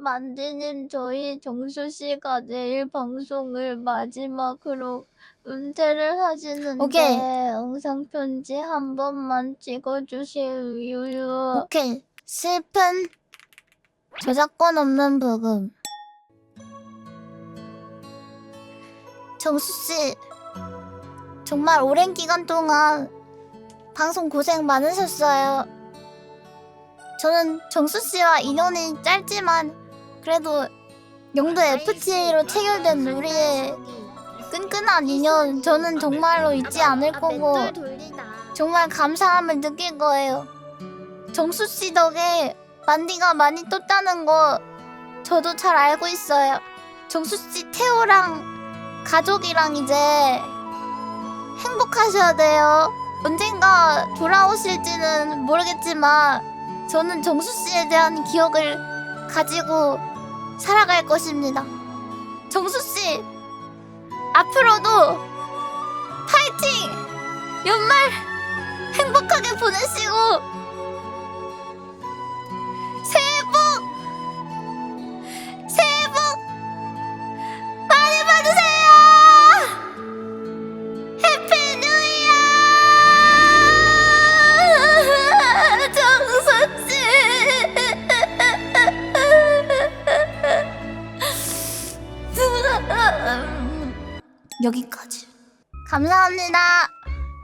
만디님, 저희 정수 씨가 내일 방송을 마지막으로 은퇴를 하시는데 오케이. 영상 편지 한 번만 찍어주세요. 오케이. 슬픈 저작권 없는 부금. 정수 씨, 정말 오랜 기간 동안 방송 고생 많으셨어요. 저는 정수 씨와 인연이 짧지만 그래도 영도 FTA로 체결된 우리의 끈끈한 인연 저는 정말로 잊지 않을 거고 정말 감사함을 느낄 거예요. 정수 씨 덕에 만디가 많이 떴다는 거 저도 잘 알고 있어요. 정수 씨 태호랑 가족이랑 이제 행복하셔야 돼요. 언젠가 돌아오실지는 모르겠지만 저는 정수 씨에 대한 기억을 가지고 살아갈 것입니다. 정수 씨 앞으로도 파이팅! 연말 행복하게 보내시고 여기까지. 감사합니다.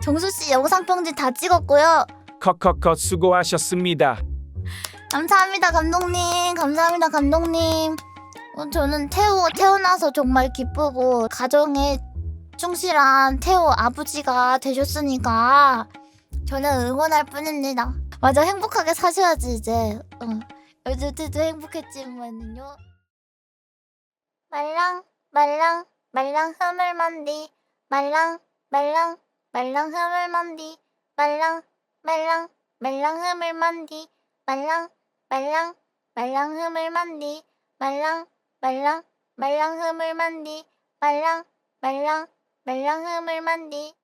정수 씨 영상 편지 다 찍었고요. 컷컷컷 수고하셨습니다. 감사합니다 감독님. 감사합니다 감독님. 어, 저는 태호 태어나서 정말 기쁘고 가정에 충실한 태호 아버지가 되셨으니까 저는 응원할 뿐입니다. 맞아 행복하게 사셔야지 이제. 어. 요즘 때도 행복했지만요. 말랑 말랑 말랑 흐물만디 말랑 말랑 말랑 흐물만디 말랑 말랑 말랑 흐물만디 말랑 말랑 말랑 흐물만디 말랑 말랑 말랑 흐물만디 말랑 말랑 말랑 흐물만디